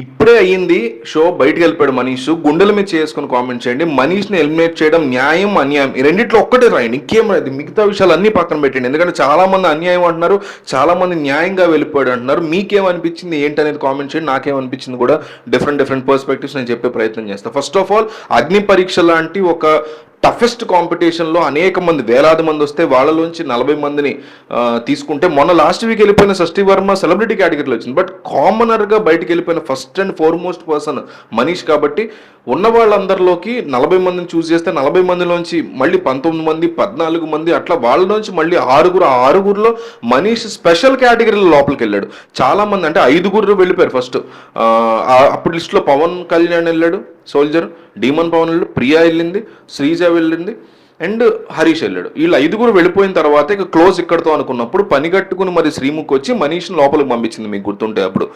ఇప్పుడే అయ్యింది షో బయటకు వెళ్ళిపోయాడు మనీష్. గుండెల మీద చేసుకుని కామెంట్ చేయండి. మనీష్ని ఎలిమినేట్ చేయడం న్యాయం అన్యాయం? రెండిట్లో ఒక్కటే రాయండి. ఇంకేం రాదు మిగతా విషయాలు అన్ని పక్కన పెట్టండి. ఎందుకంటే చాలా మంది అన్యాయం అంటున్నారు చాలా మంది న్యాయంగా వెళ్ళిపోయాడు అంటున్నారు. మీకేమనిపించింది ఏంటనేది కామెంట్ చేయండి. నాకేమనిపించింది కూడా డిఫరెంట్ డిఫరెంట్ పర్స్పెక్టివ్స్ నేను చెప్పే ప్రయత్నం చేస్తాను ఫస్ట్ ఆఫ్ ఆల్ అగ్ని పరీక్ష లాంటి ఒక టఫెస్ట్ కాంపిటీషన్లో అనేక మంది వేలాది మంది వస్తే వాళ్ళలోంచి నలభై మందిని తీసుకుంటే మొన్న లాస్ట్ వీక్ వెళ్ళిపోయిన షష్ఠి వర్మ సెలబ్రిటీ కేటగిరీలో వచ్చింది. బట్ కామనర్గా బయటకు వెళ్ళిపోయిన first and foremost person Manish కాబట్టి ఉన్న వాళ్ళందరిలోకి నలభై మందిని చూస్ చేస్తే నలభై మందిలోంచి మళ్ళీ పంతొమ్మిది మంది పద్నాలుగు మంది అట్లా వాళ్ళలోంచి మళ్ళీ ఆరుగురు ఆరుగురులో మనీష్ స్పెషల్ కేటగిరీలో లోపలికి వెళ్ళాడు చాలా మంది అంటే ఐదుగురు వెళ్ళిపోయారు ఫస్ట్. అప్పుడు లిస్టులో పవన్ కళ్యాణ్ వెళ్ళాడు సోల్జర్. డీమన్ పవన్ వెళ్ళాడు ప్రియా వెళ్ళింది శ్రీజ వెళ్ళింది. అండ్ హరీష్ వెళ్ళాడు. వీళ్ళు ఐదుగురు వెళ్ళిపోయిన తర్వాత ఇక క్లోజ్ ఇక్కడతో అనుకున్నప్పుడు పని కట్టుకుని మరి శ్రీముఖ్ వచ్చి మనీష్ని లోపలికి పంపించింది మీకు గుర్తుంటే అప్పుడు.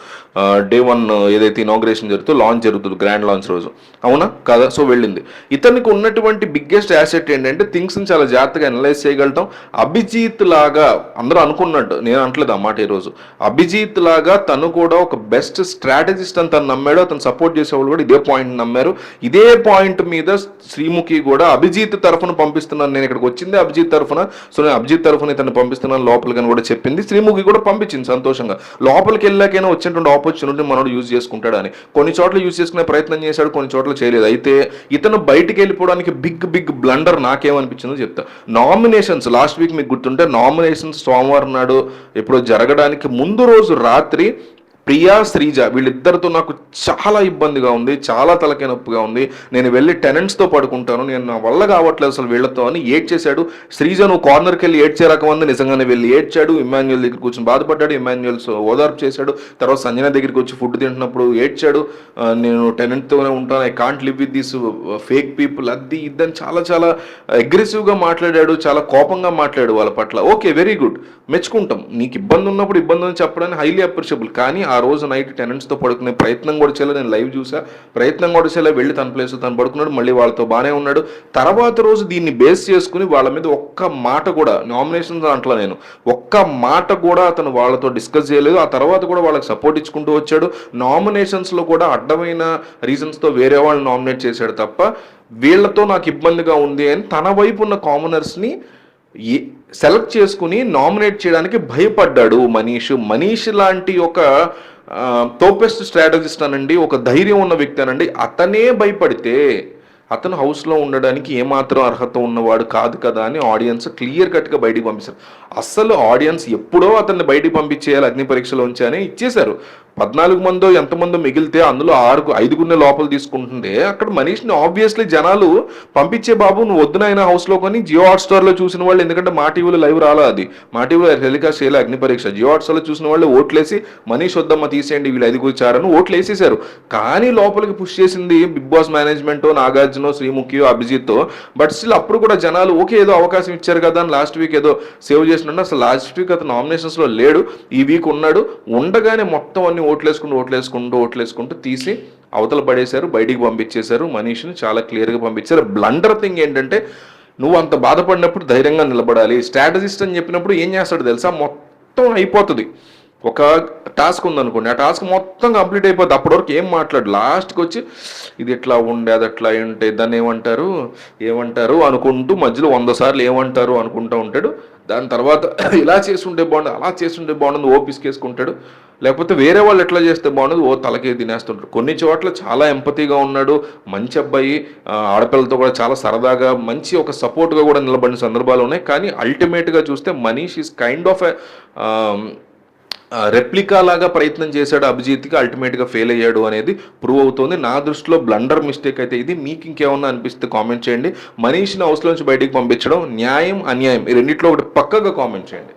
డే వన్ ఏదైతే ఇనాగ్రేషన్ జరుగుతుందో లాంచ్ జరుగుతుంది గ్రాండ్ లాంచ్ రోజు. అవునా? కదా? సో వెళ్ళింది. ఇతనికి ఉన్నటువంటి బిగ్గెస్ట్ యాసెట్ ఏంటంటే థింగ్స్ని చాలా జాగ్రత్తగా అనలైజ్ చేయగలటం అభిజిత్ లాగా అందరూ అనుకున్నట్టు నేను అనట్లేదు అన్నమాట ఈరోజు. అభిజిత్ లాగా తను కూడా ఒక బెస్ట్ స్ట్రాటజిస్ట్ అని తను నమ్మాడు. అతను సపోర్ట్ చేసేవాళ్ళు కూడా ఇదే పాయింట్ నమ్మారు. ఇదే పాయింట్ మీద శ్రీముఖి కూడా అభిజిత్ తరఫున పంపిస్తున్నాను నేను ఇక్కడికి వచ్చింది అభిజిత్ తరఫున. సో నేను అభిజిత్ తరఫున ఇతను పంపిస్తున్నాను లోపలికి అని కూడా చెప్పింది. శ్రీముఖి కూడా పంపించింది సంతోషంగా. లోపలికి వెళ్ళాకైనా వచ్చినటువంటి ఆపర్చునిటీ మనోడు యూజ్ చేసుకుంటాడని కొన్ని చోట్ల యూజ్ చేసుకునే ప్రయత్నం చేశాడు కొన్ని చోట్ల చేయలేదు. అయితే ఇతను బయటికి వెళ్ళిపోవడానికి బిగ్ బిగ్ బ్లండర్ నాకేమనిపించిందో చెప్తా. నామినేషన్స్ లాస్ట్ వీక్ మీకు గుర్తుంటే నామినేషన్స్ సోమవారం నాడు ఎప్పుడో జరగడానికి ముందు రోజు రాత్రి ప్రియా శ్రీజ వీళ్ళిద్దరితో నాకు చాలా ఇబ్బందిగా ఉంది చాలా తలకైనొప్పిగా ఉంది. నేను వెళ్ళి టెనెంట్స్తో పడుకుంటాను. నేను నా వల్ల కావట్లేదు అసలు వీళ్ళతో అని ఏడ్ చేశాడు శ్రీజ నువ్వు కార్నర్కి వెళ్ళి ఏడ్చే రకం నిజంగానే వెళ్ళి ఏడ్చాడు. ఇమాన్యుయల్ దగ్గర కూర్చొని బాధపడ్డాడు. ఇమాన్యుయల్స్ ఓదార్పు చేశాడు. తర్వాత సంజన దగ్గరికి వచ్చి ఫుడ్ తింటున్నప్పుడు ఏడ్చాడు. నేను టెనెంట్తోనే ఉంటాను. I can't live with this fake people అది ఇద్దని చాలా చాలా అగ్రెసివ్గా మాట్లాడాడు. చాలా కోపంగా మాట్లాడు వాళ్ళ పట్ల. ఓకే వెరీ గుడ్ మెచ్చుకుంటాం. నీకు ఇబ్బంది ఉన్నప్పుడు ఇబ్బంది అని చెప్పడానికి హైలీ అప్రిషియబుల్ కానీ ఆ రోజు నైట్ టెనెంట్స్తో పడుకునే ప్రయత్నం కూడా చేయలేదు. నేను లైవ్ చూసా. ప్రయత్నం కూడా చేయలేదు వెళ్ళి తన ప్లేస్ తను పడుకున్నాడు. మళ్ళీ వాళ్ళతో బాగానే ఉన్నాడు. తర్వాత రోజు దీన్ని బేస్ చేసుకుని వాళ్ళ మీద ఒక్క మాట కూడా నామినేషన్ అంటలా నేను ఒక్క మాట కూడా అతను వాళ్ళతో డిస్కస్ చేయలేదు. ఆ తర్వాత కూడా వాళ్ళకి సపోర్ట్ ఇచ్చుకుంటూ వచ్చాడు. నామినేషన్స్లో కూడా అడ్డమైన రీజన్స్తో వేరే వాళ్ళని నామినేట్ చేశాడు తప్ప వీళ్ళతో నాకు ఇబ్బందిగా ఉంది అని తన వైపు ఉన్న కామనర్స్ని సెలెక్ట్ చేసుకుని నామినేట్ చేయడానికి భయపడ్డాడు మనీష్. మనీష్ లాంటి ఒక తోపెస్ట్ స్ట్రాటజిస్ట్ అనండి ఒక ధైర్యం ఉన్న వ్యక్తి అనండి అతనే భయపడితే అతను హౌస్లో ఉండడానికి ఏమాత్రం అర్హత ఉన్నవాడు కాదు కదా అని ఆడియన్స్ క్లియర్ కట్గా బయటికి పంపిస్తారు. అస్సలు ఆడియన్స్ ఎప్పుడో అతన్ని బయటికి పంపించేయాలి అగ్ని పరీక్షలో ఉంచి అని ఇచ్చేశారు. పద్నాలుగు మందో ఎంతమందో మిగిలితే అందులో ఆరుకు ఐదుగురిని లోపల తీసుకుంటుంటే అక్కడ మనీష్ని ఆబ్వియస్లీ జనాలు పంపించే బాబు నువ్వు వద్దునైనా హౌస్లో కొని జియో హాట్స్టార్లో చూసిన వాళ్ళు ఎందుకంటే మా టీవీలో లైవ్ రాలా అది. మా టీవీలో టెలికాస్ట్ చేయాలి అగ్ని పరీక్ష. జియో హాట్స్టార్లో చూసిన వాళ్ళు ఓట్లేసి మనీష్ వద్దమ్మ తీసేయండి వీళ్ళు ఐదుగురు చారని ఓట్లు వేసేసారు కానీ లోపలికి పుష్ చేసింది Big Boss management Nagarjuna Sreemukhi Abhijeet but still అప్పుడు కూడా జనాలు ఓకే ఏదో అవకాశం ఇచ్చారు కదా అని లాస్ట్ వీక్ ఏదో సేవ్ చేసినట్టు అసలు లాస్ట్ వీక్ అతను నామినేషన్స్లో లేడు. ఈ వీక్ ఉన్నాడు. ఉండగానే మొత్తం అన్ని ఓట్లేసుకుంటూ ఓట్లేసుకుంటూ ఓట్లేసుకుంటూ తీసి అవతల పడేశారు బయటికి పంపించేశారు. మనీష్ని చాలా క్లియర్గా పంపించారు. బ్లండర్ థింగ్ ఏంటంటే నువ్వు అంత బాధపడినప్పుడు ధైర్యంగా నిలబడాలి. స్ట్రాటజిస్ట్ అని చెప్పినప్పుడు ఏం చేస్తాడు తెలుసా? మొత్తం అయిపోతుంది. ఒక టాస్క్ ఉందనుకోండి. ఆ టాస్క్ మొత్తం కంప్లీట్ అయిపోతుంది అప్పటివరకు ఏం మాట్లాడు? లాస్ట్కి వచ్చి ఇది ఎట్లా ఉండే? అది ఎట్లా ఉంటే దాన్ని ఏమంటారు? ఏమంటారు? అనుకుంటూ మధ్యలో వంద సార్లు ఏమంటారు అనుకుంటూ ఉంటాడు. దాని తర్వాత ఇలా చేస్తుంటే బాగుండు అలా చేస్తుంటే బాగుండు ఓ పిసికేసుకుంటాడు లేకపోతే వేరే వాళ్ళు ఎట్లా చేస్తే బాగుండదు? ఓ తలకి తినేస్తుంటారు. కొన్ని చోట్ల చాలా ఎంపతిగా ఉన్నాడు మంచి అబ్బాయి ఆడపిల్లతో ఆడపిల్లలతో కూడా చాలా సరదాగా మంచి ఒక సపోర్ట్గా కూడా నిలబడిన సందర్భాలు ఉన్నాయి. కానీ అల్టిమేట్గా చూస్తే Manish is kind of replica లాగా ప్రయత్నం చేశాడు అభిజిత్కి. అల్టిమేట్గా ఫెయిల్ అయ్యాడు అనేది ప్రూవ్ అవుతుంది. నా దృష్టిలో బ్లండర్ మిస్టేక్ అయితే ఇది. మీకు ఇంకేమన్నా అనిపిస్తే కామెంట్ చేయండి. మనీష్ని హౌస్లోంచి బయటికి పంపించడం న్యాయం అన్యాయం. ఈ రెండిట్లో ఒకటి పక్కగా కామెంట్ చేయండి.